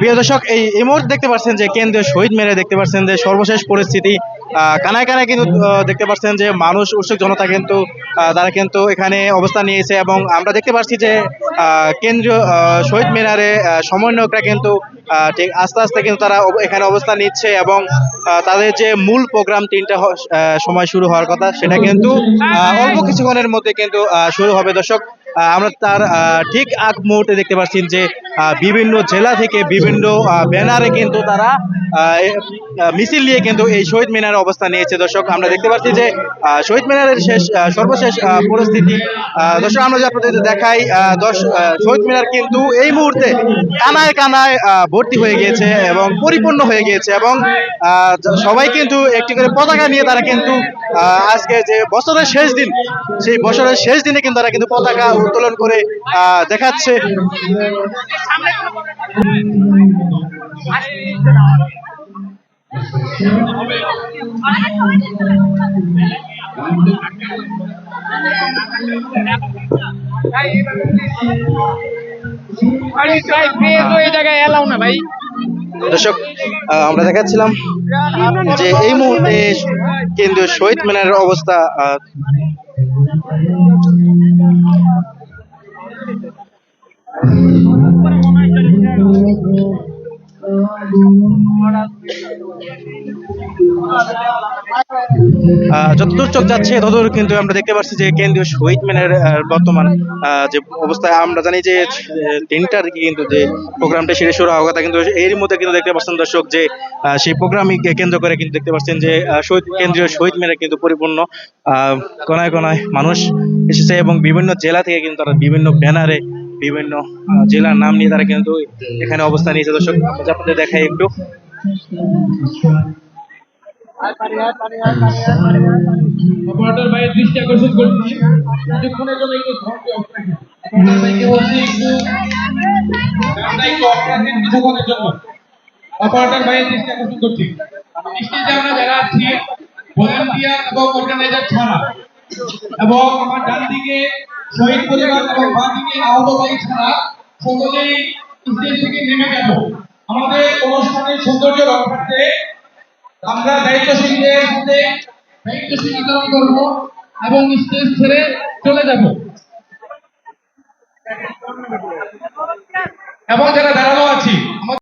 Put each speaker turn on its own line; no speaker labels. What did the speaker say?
প্রিয় দর্শক, এই এই মুহূর্তে দেখতে পাচ্ছেন যে কেন্দ্রীয় শহীদ মেরে দেখতে পাচ্ছেন যে সর্বশেষ পরিস্থিতি। কানায় কানায় কিন্তু দেখতে পাচ্ছেন যে মানুষ, উৎসুক জনতা কিন্তু তারা কিন্তু এখানে অবস্থান নিয়েছে এবং আমরা দেখতে পাচ্ছি যে কেন্দ্রীয় শহীদ মিনারে সমন্বয়করা কিন্তু ঠিক আস্তে আস্তে কিন্তু তারা এখানে অবস্থান নিচ্ছে এবং তাদের যে মূল প্রোগ্রাম তিনটা সময় শুরু হওয়ার কথা, সেটা কিন্তু অল্প কিছুক্ষণের মধ্যে কিন্তু শুরু হবে। দর্শক আমরা তার ঠিক আগ মুহূর্তে দেখতে পাচ্ছি যে বিভিন্ন জেলা থেকে বিভিন্ন ব্যানারে কিন্তু তারা মিছিল নিয়ে কিন্তু এই শহীদ মিনারে অবস্থান নিয়েছে। দর্শক, আমরা দেখতে পাচ্ছি যে শহীদ মিনারের শেষ সর্বশেষ পরিস্থিতি দর্শক, আমরা যদি আপনাদের দেখাই দশ শহীদ মিনার কিন্তু এই মুহূর্তে কানায় কানায় ভর্তি হয়ে গিয়েছে এবং পরিপূর্ণ হয়ে গিয়েছে এবং সবাই কিন্তু একটি করে পতাকা নিয়ে তারা কিন্তু আজকে যে বছরের শেষ দিন, সেই বছরের শেষ দিনে কিন্তু তারা কিন্তু পতাকা উত্তোলন করে আহ, দেখাচ্ছে দর্শক আমরা দেখাচ্ছিলাম যে এই মুহূর্তে কেন্দ্রীয় শহীদ মিনারের অবস্থা যতদূর চোখ যাচ্ছে ততদূর কিন্তু আমরা দেখতে পাচ্ছি যে কেন্দ্রীয় শহীদ মিনারের আহ, বর্তমান যে অবস্থায় আমরা জানি যে তিনটার কিন্তু যে প্রোগ্রামটা সেরে শুরু হওয়ার কথা কিন্তু এর মধ্যে কিন্তু দেখতে পাচ্ছেন দর্শক যে সেই প্রোগ্রামকে কেন্দ্র করে কিন্তু দেখতে পাচ্ছেন যে শহীদ কেন্দ্রীয় শহীদ মিনার কিন্তু পরিপূর্ণ কোনায় কোনায় মানুষ এসেছে এবং বিভিন্ন জেলা থেকে কিন্তু তারা বিভিন্ন ব্যানারে বিভিন্ন জেলার নাম নিয়ে তারা কিন্তু এখানে অবস্থান নিয়েছে। দর্শক, আপনাদের দেখাই একটু।
এবং আমার ডান দিকে শহীদ পরিবার এবং বাকিকে আহত ভাই ছাড়া সকলেই স্টেজ থেকে নেমে গেল। আমাদের অনুষ্ঠানের সৌন্দর্য রক্ষার্থে আমরা দায়িত্বশীলদের সাথে দায়িত্বশীল করব এবং স্টেজ ছেড়ে চলে যাব।